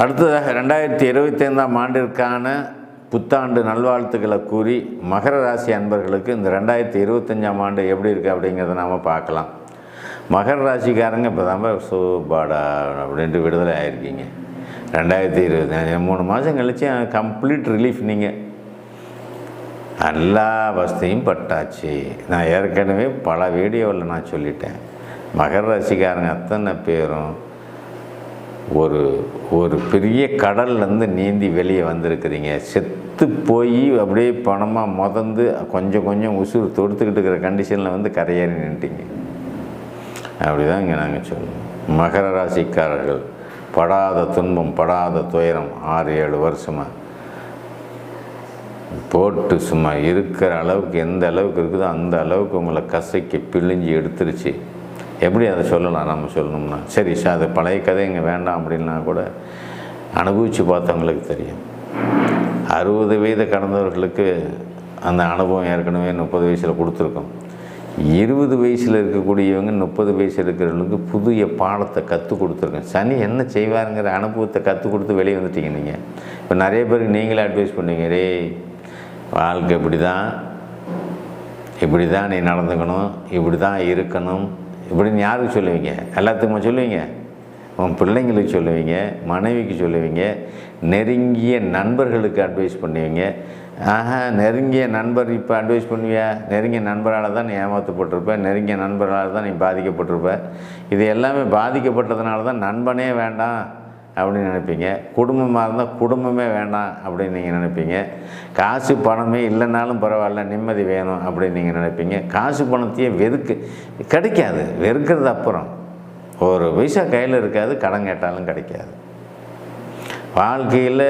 அடுத்ததாக ரெண்டாயிரத்தி இருபத்தைந்தாம் ஆண்டிற்கான புத்தாண்டு நல்வாழ்த்துக்களை கூறி மகர ராசி அன்பர்களுக்கு இந்த ரெண்டாயிரத்தி இருபத்தஞ்சாம் ஆண்டு எப்படி இருக்குது அப்படிங்கிறத நாம் பார்க்கலாம். மகர ராசிக்காரங்க இப்போ தான் சூப்பாடா அப்படின்ட்டு விடுதலை ஆகிருக்கீங்க ரெண்டாயிரத்தி இருபத்தஞ்சு மூணு மாதம் கழிச்சு கம்ப்ளீட் ரிலீஃப் நீங்கள் எல்லா வசதியும் பட்டாச்சு. நான் ஏற்கனவே பல வீடியோவில் நான் சொல்லிட்டேன். மகர ராசிக்காரங்க அத்தனை பேரும் ஒரு ஒரு பெரிய கடல்லேருந்து நீந்தி வெளியே வந்திருக்கிறீங்க. செத்து போய் அப்படியே பணமாக மொதந்து கொஞ்சம் கொஞ்சம் உசுறு தொடுத்துக்கிட்டு இருக்கிற கண்டிஷனில் வந்து கரையேறி நின்ட்டீங்க. அப்படி தான் இங்கே நாங்கள் சொல்லுவோம் மகர ராசிக்காரர்கள் படாத துன்பம் படாத துயரம் ஆறு ஏழு வருஷமாக போட்டு சும்மா இருக்கிற அளவுக்கு எந்த அளவுக்கு இருக்குதோ அந்த அளவுக்கு உங்களை கசைக்கு பிழிஞ்சு எடுத்துருச்சு. எப்படி அதை சொல்லலாம்? நம்ம சொல்லணும்னா. சரி சார் அது பழைய கதை இங்கே வேண்டாம் அப்படின்னா கூட அனுபவித்து பார்த்தவங்களுக்கு தெரியும். அறுபது வயது கடந்தவர்களுக்கு அந்த அனுபவம் ஏற்கனவே முப்பது வயசில் கொடுத்துருக்கோம். இருபது வயசில் இருக்கக்கூடியவங்க முப்பது வயசு இருக்கிறவங்களுக்கு புதிய பாடத்தை கற்றுக் கொடுத்துருக்கேன் சனி என்ன செய்வாருங்கிற அனுபவத்தை கற்றுக் கொடுத்து வெளியே வந்துட்டீங்க நீங்கள் இப்போ நிறைய பேருக்கு நீங்களே அட்வைஸ் பண்ணுவீங்க ரே வாழ்க்கை இப்படி தான் இப்படி தான் நீ நடந்துக்கணும். இப்படி தான் இருக்கணும். இப்படின்னு யாருக்கு சொல்லுவீங்க? எல்லாத்துக்குமா சொல்லுவீங்க. உன் பிள்ளைங்களுக்கு சொல்லுவீங்க மனைவிக்கு சொல்லுவீங்க நெருங்கிய நண்பர்களுக்கு அட்வைஸ் பண்ணுவீங்க. ஆஹா நெருங்கிய நண்பர் இப்போ அட்வைஸ் பண்ணுவியா? நெருங்கிய நண்பரால் தான் நீ ஏமாற்றப்பட்டிருப்ப நெருங்கிய நண்பரால் தான் நீ பாதிக்கப்பட்டிருப்ப. இது எல்லாமே பாதிக்கப்பட்டதுனால தான் நண்பனே வேண்டாம். அப்படின்னு நினைப்பீங்க. குடும்பமாக இருந்தால் குடும்பமே வேண்டாம் அப்படின்னு நீங்கள் நினைப்பீங்க. காசு பணமே இல்லைனாலும் பரவாயில்ல நிம்மதி வேணும் அப்படின்னு நீங்கள் நினைப்பீங்க. காசு பணத்தையே வெறுக்கு கிடைக்காது. வெறுக்கிறது அப்புறம். ஒரு பைசா கையில் இருக்காது கடன் கேட்டாலும் கிடைக்காது. வாழ்க்கையில்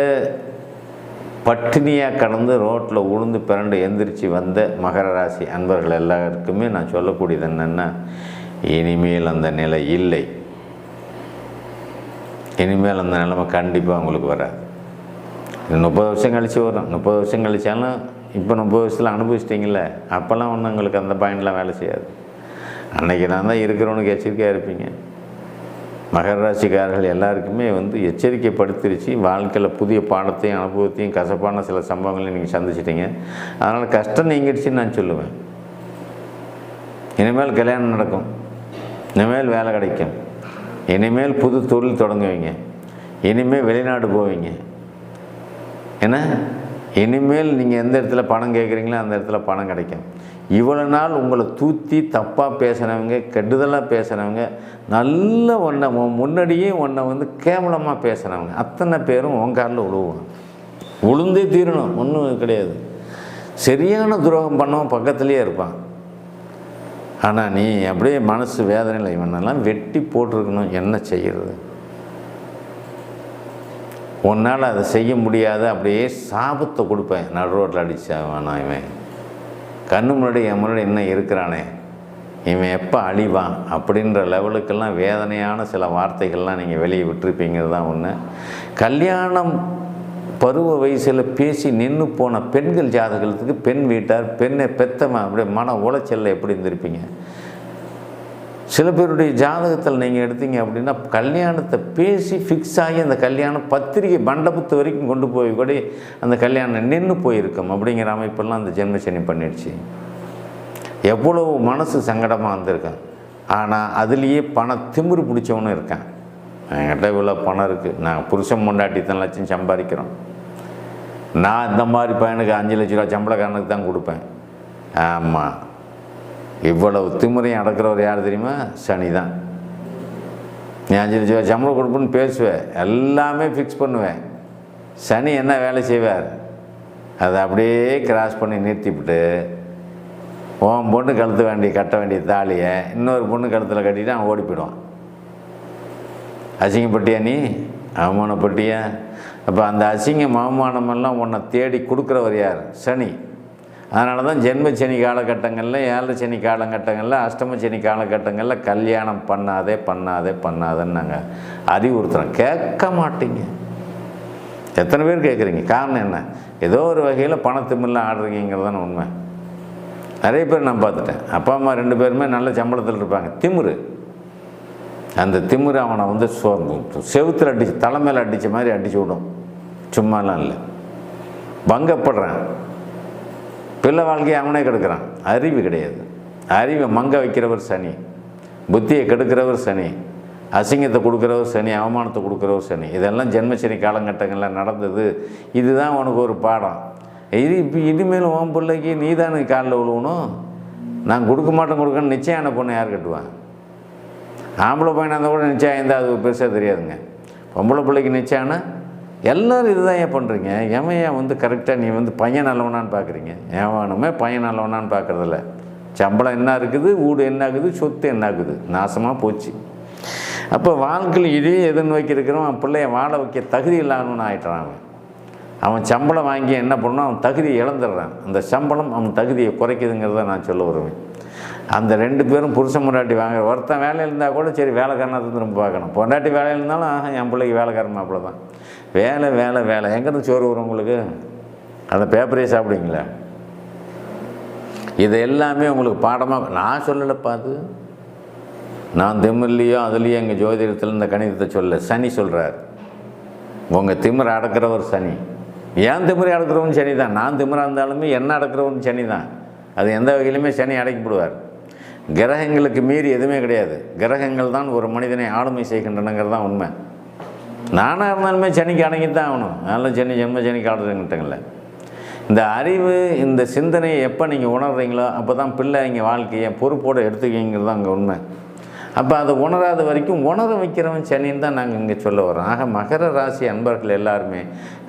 பட்டினியாக கடந்து ரோட்டில் உளுந்து பிறண்டு எந்திரிச்சு வந்த மகர ராசி அன்பர்கள் எல்லாருக்குமே நான் சொல்லக்கூடியது என்னென்னா இனிமேல் அந்த நிலை இல்லை. இனிமேல் அந்த நிலைமை கண்டிப்பாக உங்களுக்கு வராது முப்பது வருஷம் கழித்து வரும். முப்பது வருஷம் கழிச்சாலும் இப்போ முப்பது வருஷத்தில் அனுபவிச்சிட்டிங்கள அப்போல்லாம் ஒன்றும் உங்களுக்கு அந்த பாயிண்ட்லாம் வேலை செய்யாது. அன்றைக்கி நான் தான் இருக்கிறவனுக்கு எச்சரிக்கையாக இருப்பீங்க. மகர ராசிக்காரர்கள் எல்லாருக்குமே வந்து எச்சரிக்கைப்படுத்திருச்சு. வாழ்க்கையில் புதிய பாடத்தையும் அனுபவத்தையும் கசப்பான சில சம்பவங்களையும் நீங்கள் சந்திச்சிட்டிங்க. அதனால் கஷ்டம் நீங்கிடுச்சின்னு நான் சொல்லுவேன். இனிமேல் கல்யாணம் நடக்கும். இனிமேல் வேலை கிடைக்கும். இனிமேல் புது தொழில் தொடங்குவீங்க. இனிமேல் வெளிநாடு போவீங்க. ஏன்னா இனிமேல் நீங்கள் எந்த இடத்துல பணம் கேட்குறீங்களோ அந்த இடத்துல பணம் கிடைக்கும். இவ்வளோ நாள் உங்களை தூத்தி தப்பாக பேசுகிறவங்க கெடுதலாக பேசுகிறவங்க நல்ல ஒன்றை முன்னாடியே ஒன்றை வந்து கேவலமாக பேசுகிறவங்க அத்தனை பேரும் உன் காரில் விழுவாங்க உளுந்தே தீரணும். ஒன்றும் கிடையாது. சரியான துரோகம் பண்ணவன் பக்கத்துலேயே இருப்பான். ஆனால் நீ அப்படியே மனசு வேதனையில் இவனெல்லாம் வெட்டி போட்டிருக்கணும். என்ன செய்கிறது உன்னால் அதை செய்ய முடியாது. அப்படியே சாபத்தை கொடுப்பேன். நடு ரோட்டில் அடித்தான் இவன். கண்ணு முன்னாடி என் முன்னாடி என்ன இருக்கிறானே. இவன் எப்போ அழிவான்? அப்படின்ற லெவலுக்கெல்லாம் வேதனையான சில வார்த்தைகள்லாம் நீங்கள் வெளியே விட்டுருப்பீங்கிறது தான் ஒன்று கல்யாணம் பருவ வயசில் பேசி நின்று போன பெண்கள் ஜாதகத்துக்கு பெண் வீட்டார் பெண்ணை பெத்தவன் அப்படியே மன உளைச்சலில் எப்படி இருந்திருப்பீங்க? சில பேருடைய ஜாதகத்தில் நீங்கள் எடுத்தீங்க அப்படின்னா கல்யாணத்தை பேசி ஃபிக்ஸ் ஆகி அந்த கல்யாணம் பத்திரிகை மண்டபத்து வரைக்கும் கொண்டு போய் கூட அந்த கல்யாணம் நின்று போயிருக்கும் அப்படிங்கிற அமைப்பெல்லாம் அந்த ஜென்மசனி பண்ணிடுச்சு. எவ்வளவு மனசு சங்கடமாக வந்திருக்கேன் ஆனால் அதுலேயே பண திமிரு பிடிச்சவனும் இருக்கேன். என்கிட்ட இவ்வளோ பணம் இருக்குது நான் புருஷன் முண்டாட்டி தான் லட்சம் சம்பாதிக்கிறோம். நான் இந்த மாதிரி பையனுக்கு அஞ்சு லட்ச ரூபா சம்பளக்காரனுக்கு தான் கொடுப்பேன். ஆமாம் இவ்வளவு திமுறையும் அடக்கிறவர் யார் தெரியுமா? சனி தான் நீ அஞ்சு லட்ச ரூபா சம்பளம் கொடுப்பேன்னு பேசுவேன் எல்லாமே ஃபிக்ஸ் பண்ணுவேன். சனி என்ன வேலை செய்வார்? அதை அப்படியே கிராஸ் பண்ணி நிறுத்திவிட்டு உன் பொண்ணு கழுத்து வேண்டிய கட்ட வேண்டிய தாலியை இன்னொரு பொண்ணு கழுத்தில் கட்டிட்டு அவன் ஓடி போயிடுவான். அசிங்கப்பட்டியா நீ? அவமானப்பட்டியா? அப்போ அந்த அசிங்கம் அவமானமெல்லாம் உன்னை தேடி கொடுக்குறவர் யார்? சனி. அதனால தான் ஜென்ம சனி காலகட்டங்களில் ஏழரை சனி காலகட்டங்களில் அஷ்டம சனி காலகட்டங்களில் கல்யாணம் பண்ணாதே பண்ணாதே பண்ணாதேன்னு நாங்கள் அறிவுறுத்துகிறோம் கேட்க மாட்டீங்க. எத்தனை பேர் கேட்குறீங்க? காரணம் என்ன? ஏதோ ஒரு வகையில் பணத்துமில்ல ஆடுறீங்கிறது தானே உண்மை. நிறைய பேர் நான் பார்த்துட்டேன். அப்பா அம்மா ரெண்டு பேருமே நல்ல சம்பளத்தில் இருப்பாங்க. திமிரு. அந்த திமிரு அவனை வந்து செவுத்தில் அடிச்சு தலைமையில் அடித்த மாதிரி அடித்து விடும். சும்மாலாம் இல்லை. பங்கப்படுறான். பிள்ளை வாழ்க்கையை அவனே கெடுக்கிறான். அறிவு கிடையாது. அறிவை மங்க வைக்கிறவர் சனி. புத்தியை கெடுக்கிறவர் சனி. அசிங்கத்தை கொடுக்குறவர் சனி அவமானத்தை கொடுக்குறவர் சனி. இதெல்லாம் ஜென்மசனி காலகட்டங்களில் நடந்தது. இதுதான் உனக்கு ஒரு பாடம். இது இப்போ இனிமேல் உன் பிள்ளைக்கு நீ தானே காலில் விழுவணும்? நான் கொடுக்க மாட்டேன் கொடுக்கன்னு நிச்சயம் என்ன பொண்ணு யார் கட்டுவான் ஆம்பளை பையனாக இருந்தால் கூட நிச்சயம் இருந்தால் அது பெருசாக தெரியாதுங்க. பொம்பளை பிள்ளைக்கு நிச்சயம்னா எல்லோரும் இதுதான் ஏன் பண்ணுறீங்க எவன் ஏன் வந்து கரெக்டாக நீ வந்து பையன் நல்லவனான்னு பார்க்குறீங்க ஏவானுமே பையன் நல்லவனான்னு பார்க்குறதில்ல சம்பளம் என்ன இருக்குது? வீடு என்ன ஆகுது? சொத்து என்ன ஆகுது? நாசமாக போச்சு. அப்போ வாழ்க்கையில் இதே எதுன்னு வைக்கிறக்கிறோம் அவன் பிள்ளைய வாழ வைக்க தகுதி இல்லாதவன் ஆகிட்டான் அவன். அவன் சம்பளம் வாங்கி என்ன பண்ணணும் அவன் தகுதியை இழந்துடுறான். அந்த சம்பளம் அவன் தகுதியை குறைக்குதுங்கிறத நான் சொல்ல வருவேன் அந்த ரெண்டு பேரும் புருஷன் பொண்டாட்டி வாங்க ஒருத்தன் வேலையில் இருந்தால் கூட சரி வேலைக்காரனாக திரும்ப பார்க்கணும். பொண்டாட்டி வேலையில் இருந்தாலும் ஆஹா, என் பிள்ளைக்கு வேலைக்காரன் மாப்பிள்ள தான். வேலை வேலை வேலை. எங்கேருந்து சோறு வரும் உங்களுக்கு? அந்த பேப்பரே சாப்பிடுவீங்களா? இது எல்லாமே உங்களுக்கு பாடமாக நான் சொல்லலைப்பா அது. நான் திமிர்லையோ அதுலேயோ எங்கள் ஜோதிடத்தில் இந்த கணிதத்தை சொல்ல சனி சொல்கிறார் உங்கள் திமிரை அடக்கிறவர் சனி. ஏன் திமிரை அடக்கிறவன் சனி தான் நான் திமிராக இருந்தாலுமே என்ன அடக்கிறவன் சனி தான் அது எந்த வகையிலுமே சனி அடைக்கப்படுவார் கிரகங்களுக்கு மீறி எதுவுமே கிடையாது. கிரகங்கள் தான் ஒரு மனிதனை ஆளுமை செய்கின்றனங்கிறது தான் உண்மை. நானாக இருந்தாலுமே சனிக்கு அடங்கி தான் ஆகணும். அதனால் சனி ஜென்ம சனிக்கு ஆடுறதுங்கிட்டங்கள இந்த அறிவு இந்த சிந்தனையை எப்போ நீங்கள் உணர்றீங்களோ அப்போ தான் பிள்ளை இங்கே வாழ்க்கையை பொறுப்போடு எடுத்துக்கிங்கிறது தான் அங்கே உண்மை. அப்போ அதை உணராத வரைக்கும் உணர வைக்கிறவன் சனின்னு தான் நாங்கள் இங்கே சொல்ல வரோம் ஆக மகர ராசி அன்பர்கள் எல்லாருமே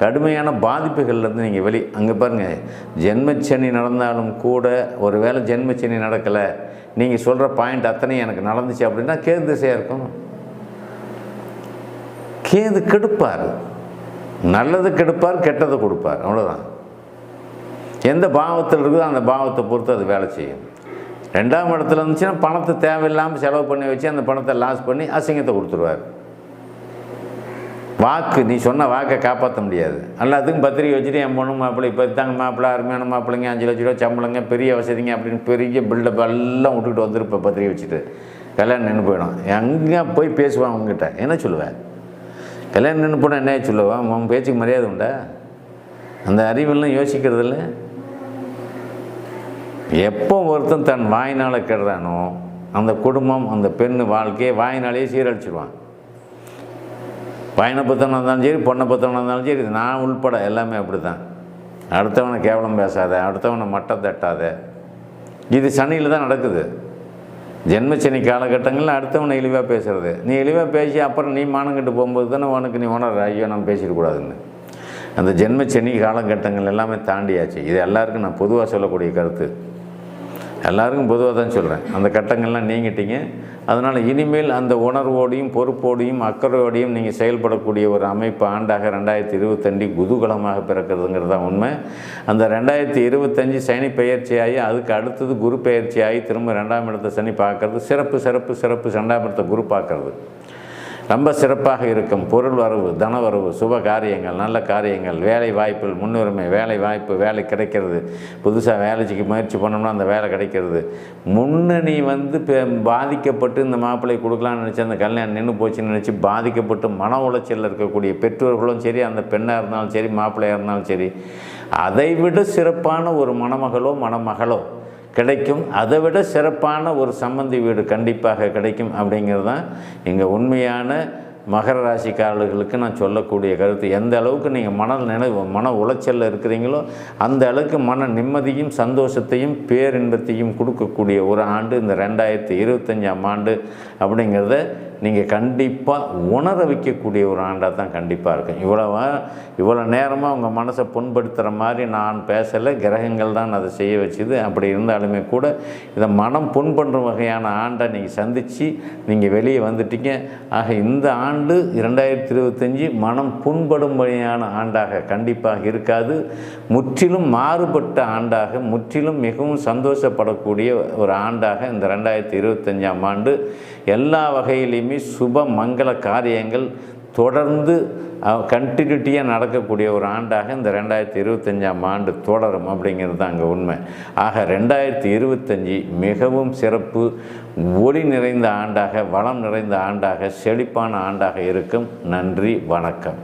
கடுமையான பாதிப்புகள்லேருந்து நீங்கள் வெளி அங்கே பாருங்கள் ஜென்மச்சனி நடந்தாலும் கூட ஒரு வேளை ஜென்மச்சனி நடக்கலை நீங்கள் சொல்கிற பாயிண்ட் அத்தனை எனக்கு நடந்துச்சு அப்படின்னா கேது திசையாக இருக்கும் கேது கெடுப்பார். நல்லது கெடுப்பார் கெட்டதை கொடுப்பார். அவ்வளோதான் எந்த பாவத்தில் இருக்குதோ அந்த பாவத்தை பொறுத்து அது வேலை செய்யும். ரெண்டாம் இடத்துல இருந்துச்சுன்னா பணத்தை தேவையில்லாமல் செலவு பண்ணி வச்சு அந்த பணத்தை லாஸ் பண்ணி அசிங்கத்தை கொடுத்துருவார். வாக்கு நீ சொன்ன வாக்கை காப்பாற்ற முடியாது. எல்லாத்துக்கும் பத்திரிக்கை வச்சுட்டு என் பொண்ணு மாப்பிள்ளை இப்போ தாங்க மாப்பிள்ளை அருமையான மாப்பிள்ளைங்க அஞ்சு லட்ச ரூபா சம்பளங்க பெரிய வசதிங்க அப்படின்னு பெரிய பில்டப் எல்லாம் விட்டுக்கிட்டு வந்துருப்ப பத்திரிக்கை வச்சுட்டு. கல்யாணம் நின்று போயிடும். எங்கே போய் பேசுவான் அவங்ககிட்ட என்ன சொல்லுவேன் கல்யாணம் நின்று போனால் என்ன சொல்லுவான் உன் பேச்சுக்கு மரியாதை உண்டா? அந்த அறிவெல்லாம் யோசிக்கிறதில்ல. எப்போ ஒருத்தன் தன் வாயினால் கெடுறானோ அந்த குடும்பம் அந்த பெண் வாழ்க்கையை வாயினாலேயே சீரழிச்சிடுவான் பையனை பற்றினா இருந்தாலும் சரி பொண்ணை பற்றினா இருந்தாலும் சரி நான் உள்பட எல்லாமே அப்படி தான் அடுத்தவனை கேவலம் பேசாத அடுத்தவனை மட்டம் தட்டாத. இது சனியில் தான் நடக்குது. ஜென்மச்சனி காலகட்டங்களில் அடுத்தவனை இழிவாக பேசுறது. நீ இழிவாக பேசி அப்புறம் நீ மானங்கிட்டு போகும்போது தானே உனக்கு நீ உணர்ற ஐயோ நம்ம பேசிடக்கூடாதுன்னு அந்த ஜென்மச்சனி காலகட்டங்கள் எல்லாமே தாண்டியாச்சு. இது எல்லாருக்கும் நான் பொதுவாக சொல்லக்கூடிய கருத்து. எல்லாருக்கும் பொதுவாக தான் சொல்கிறேன் அந்த கட்டங்கள்லாம் நீங்கிட்டீங்க. அதனால் இனிமேல் அந்த உணர்வோடையும் பொறுப்போடையும் அக்கறையோடையும் நீங்கள் செயல்படக்கூடிய ஒரு அமைப்பு ஆண்டாக ரெண்டாயிரத்தி இருபத்தஞ்சு குதூகலமாக பிறக்கிறதுங்கிறது தான் உண்மை. அந்த ரெண்டாயிரத்தி இருபத்தஞ்சு சனி பயிற்சியாகி அதுக்கு அடுத்தது குரு பயிற்சியாகி திரும்ப ரெண்டாம் இடத்தை சனி பார்க்கறது சிறப்பு சிறப்பு சிறப்பு ரெண்டாம் இடத்தை குரு பார்க்கறது. ரொம்ப சிறப்பாக இருக்கும். பொருள் வரவு தன வரவு சுப காரியங்கள் நல்ல காரியங்கள் வேலை வாய்ப்பில் முன்னுரிமை வேலை வாய்ப்பு வேலை கிடைக்கிறது. புதுசாக வேலைக்கு முயற்சி பண்ணோம்னா அந்த வேலை கிடைக்கிறது. முன்னணி வந்து பெ- பாதிக்கப்பட்டு இந்த மாப்பிள்ளை கொடுக்கலாம்னு நினச்சி அந்த கல்யாணம் நின்று போச்சுன்னு நினச்சி பாதிக்கப்பட்டு மன உளைச்சலில் இருக்கக்கூடிய பெற்றோர்களும் சரி அந்த பெண்ணாக இருந்தாலும் சரி மாப்பிள்ளையாக இருந்தாலும் சரி அதை விட சிறப்பான ஒரு மணமகளோ மணமகளோ கிடைக்கும். அதை விட சிறப்பான ஒரு சம்பந்தி வீடு கண்டிப்பாக கிடைக்கும் அப்படிங்கிறது தான் எங்கள் உண்மையான மகர ராசிக்காரர்களுக்கு நான் சொல்லக்கூடிய கருத்து. எந்த அளவுக்கு நீங்கள் மன நினைவு மன உளைச்சலில் இருக்கிறீங்களோ அந்த அளவுக்கு மன நிம்மதியும் சந்தோஷத்தையும் பேரின்பத்தையும் கொடுக்கக்கூடிய ஒரு ஆண்டு இந்த ரெண்டாயிரத்தி இருபத்தஞ்சாம் ஆண்டு அப்படிங்கிறத நீங்கள் கண்டிப்பாக உணர வைக்கக்கூடிய ஒரு ஆண்டாக தான் கண்டிப்பாக இருக்கும் இவ்வளோ இவ்வளோ நேரமாக உங்கள் மனசை புண்படுத்துகிற மாதிரி நான் பேசலை கிரகங்கள் தான் அதை செய்ய வச்சுது. அப்படி இருந்தாலுமே கூட இதை மனம் புண்படுற வகையான ஆண்டை நீங்கள் சந்தித்து நீங்கள் வெளியே வந்துட்டீங்க. ஆக இந்த ஆண்டு இரண்டாயிரத்தி இருபத்தஞ்சி மனம் புண்படும்படியான ஆண்டாக கண்டிப்பாக இருக்காது. முற்றிலும் மாறுபட்ட ஆண்டாக முற்றிலும் மிகவும் சந்தோஷப்படக்கூடிய ஒரு ஆண்டாக இந்த ரெண்டாயிரத்தி இருபத்தஞ்சாம் ஆண்டு எல்லா வகையிலையுமே சுப மங்கள காரியங்கள் தொடர்ந்து கண்டினியூட்டியாக நடக்கக்கூடிய ஒரு ஆண்டாக இந்த ரெண்டாயிரத்தி இருபத்தஞ்சாம் ஆண்டு தொடரும் அப்படிங்கிறது தான் அங்கே உண்மை. ஆக ரெண்டாயிரத்தி இருபத்தஞ்சி மிகவும் சிறப்பு ஒளி நிறைந்த ஆண்டாக வளம் நிறைந்த ஆண்டாக செழிப்பான ஆண்டாக இருக்கும். நன்றி வணக்கம்.